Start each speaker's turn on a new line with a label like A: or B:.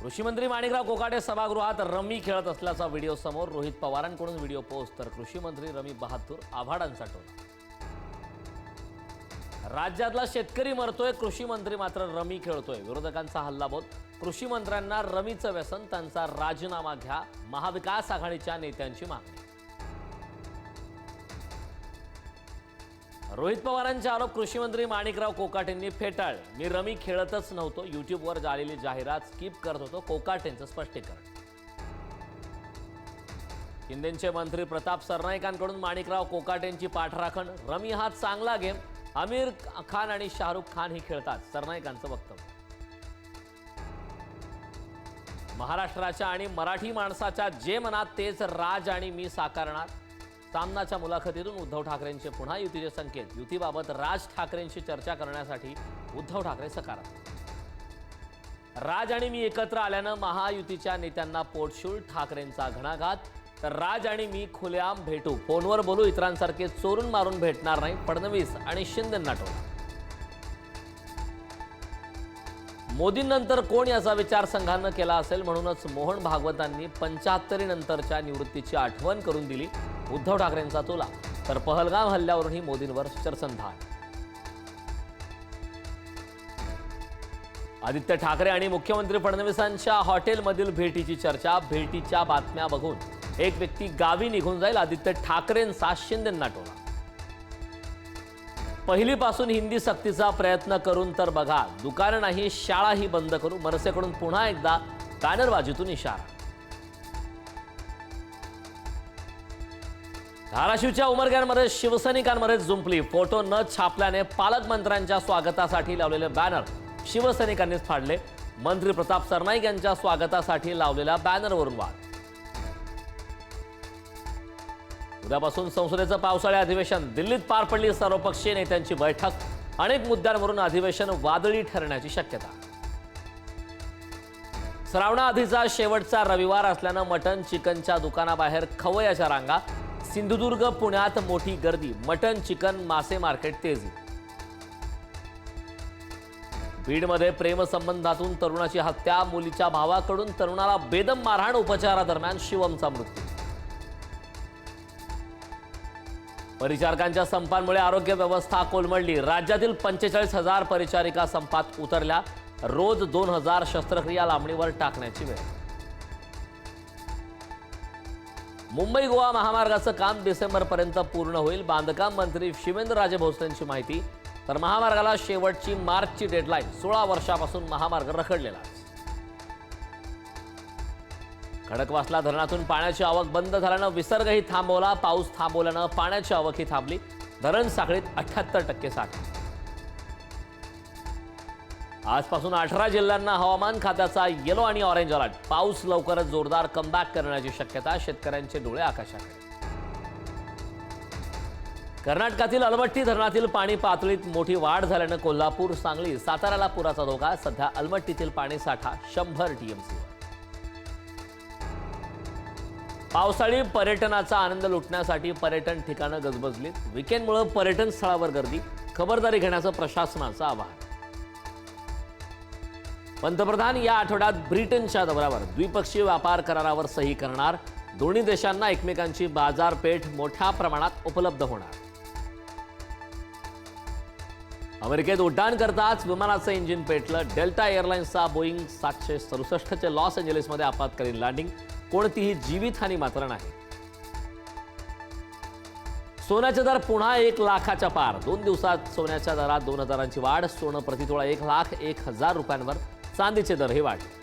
A: कृषी मंत्री माणिकराव कोकाटे सभागृहात रमी खेळत असल्याचा व्हिडिओ समोर रोहित पवारांकडून व्हिडिओ पोस्ट तर कृषीमंत्री रमी बहादूर आव्हाडांचा टोला. राज्यातला शेतकरी मरतोय कृषी मंत्री मात्र रमी खेळतोय. विरोधकांचा हल्लाबोल कृषी मंत्र्यांना रमीचं व्यसन त्यांचा राजीनामा घ्या. महाविकास आघाडीच्या नेत्यांची मागणी. रोहित पवारांचे आरोप कृषीमंत्री माणिकराव कोकाटेंनी फेटाळले. मी रमी खेळतच नव्हतो युट्यूबवर झालेली जाहिरात स्किप करत होतो कोकाटेंचं स्पष्टीकरण. शिंदेचे मंत्री प्रताप सरनाईकांकडून माणिकराव कोकाटेंची पाठराखण. रमी हा चांगला गेम. आमिर खान आणि शाहरुख खान ही खेळतात सरनाईकांचं वक्तव्य. महाराष्ट्राच्या आणि मराठी माणसाच्या जे मनात तेच राज आणि मी साकारणार. सामनाच्या मुलाखतीतून उद्धव ठाकरेंचे पुन्हा युतीचे संकेत. युतीबाबत राज ठाकरेंशी चर्चा करण्यासाठी उद्धव ठाकरे सकारात्मक. राज आणि मी एकत्र आल्यानं महायुतीच्या नेत्यांना पोटशूळ ठाकरेंचा घणाघात. तर राज आणि मी खुलेआम भेटू. फोनवर बोलू इतरांसारखे चोरून मारून भेटणार नाही. फडणवीस आणि शिंदेंना टोला. मोदींनंतर कोण याचा विचार संघानं केला असेल? म्हणूनच मोहन भागवतांनी पंच्याहत्तरीनंतरच्या निवृत्तीची आठवण करून दिली. उद्धव ठाकरेंचा तोला तर पहलगाम हल्ल्यावरूनही मोदींवर शरसंधान आदित्य ठाकरे आणि मुख्यमंत्री फडणवीसांच्या हॉटेलमधील भेटीची चर्चा. भेटीच्या बातम्या बघून एक व्यक्ती गावी निघून जाईल. आदित्य ठाकरेंचा शिंदेंना टोला. पहिलीपासून हिंदी सक्तीचा प्रयत्न करून तर बघा दुकानं नाही शाळाही बंद करू. मनसेकडून पुन्हा एकदा बॅनरबाजीतून इशारा. धाराशिवच्या उमरग्यांमध्ये शिवसैनिकांमध्ये जुंपली. फोटो न छापल्याने पालकमंत्र्यांच्या स्वागतासाठी लावलेले बॅनर शिवसैनिकांनीच फाडले. मंत्री प्रताप सरनाईक यांच्या स्वागतासाठी लावलेल्या बॅनरवरून वाद. उद्यापासून संसदेचं पावसाळी अधिवेशन दिल्लीत पार पडली सर्वपक्षीय नेत्यांची बैठक अनेक मुद्द्यांवरून अधिवेशन वादळी ठरण्याची शक्यता. श्रावणाआधीचा शेवटचा रविवार असल्यानं मटन चिकनच्या दुकानाबाहेर खवयाच्या रांगा सिंधुदुर्ग पुण्यात मोठी गर्दी मटन चिकन मासे मार्केट तेजी. बीडमध्ये प्रेमसंबंधातून तरुणाची हत्या मुलीच्या भावाकडून तरुणाला बेदम मारहाण उपचारादरम्यान शिवमचा मृत्यू. परिचारकांच्या संपांमुळे आरोग्य व्यवस्था कोलमडली. राज्यातील पंचेचाळीस हजार परिचारिका संपात उतरल्या. रोज दोन हजार शस्त्रक्रिया लांबणीवर टाकण्याची वेळ. मुंबई गोवा महामार्गाचं काम डिसेंबरपर्यंत पूर्ण होईल. बांधकाम मंत्री शिवेंद्रराजे भोसलेंची माहिती. तर महामार्गाला शेवटची मार्चची डेडलाईन. सोळा वर्षापासून महामार्ग रखडलेला आहे. खडकवासला धरणातून पाण्याची आवक बंद झाल्यानं विसर्गही थांबवला पाऊस थांबवल्यानं पाण्याची आवकही थांबली. धरण साखळीत अठ्याहत्तर टक्के साठ. आजपासून अठरा जिल्ह्यांना हवामान खात्याचा येलो आणि ऑरेंज अलर्ट पाऊस लवकरच जोरदार कमबॅक करण्याची शक्यता शेतकऱ्यांचे डोळे आकाशाकडे. कर्नाटकातील अलमट्टी धरणातील पाणी पातळीत मोठी वाढ झाल्यानं कोल्हापूर सांगली साताऱ्याला पुराचा धोका. सध्या अलमट्टीतील पाणी साठा शंभर टीएमसी पावसाळी पर्यटनाचा आनंद लुटण्यासाठी पर्यटन ठिकाणं गजबजलीत. विकेंडमुळे पर्यटन स्थळावर गर्दी. खबरदारी घेण्याचं प्रशासनाचं आवाहन. पंतप्रधान या आठवड्यात ब्रिटनच्या दौऱ्यावर. द्विपक्षीय व्यापार करारावर सही करणार. दोन्ही देशांना एकमेकांची बाजारपेठ मोठ्या प्रमाणात उपलब्ध होणार. अमेरिकेत उड्डाण करताच विमानाचं इंजिन पेटलं. डेल्टा एअरलाइन्सचा बोईंग सातशे सदुसष्टचे लॉस एंजलिसमध्ये आपत्कालीन लँडिंग. कोणतीही जीवितहानी मात्र नाही. सोन्याचे दर पुन्हा एक लाखाच्या पार. दोन दिवसात सोन्याच्या दरात दोन हजारांची वाढ. सोनं प्रतितोळा एक लाख एक हजार रुपयांवर चांदीचे दर हे वाढले.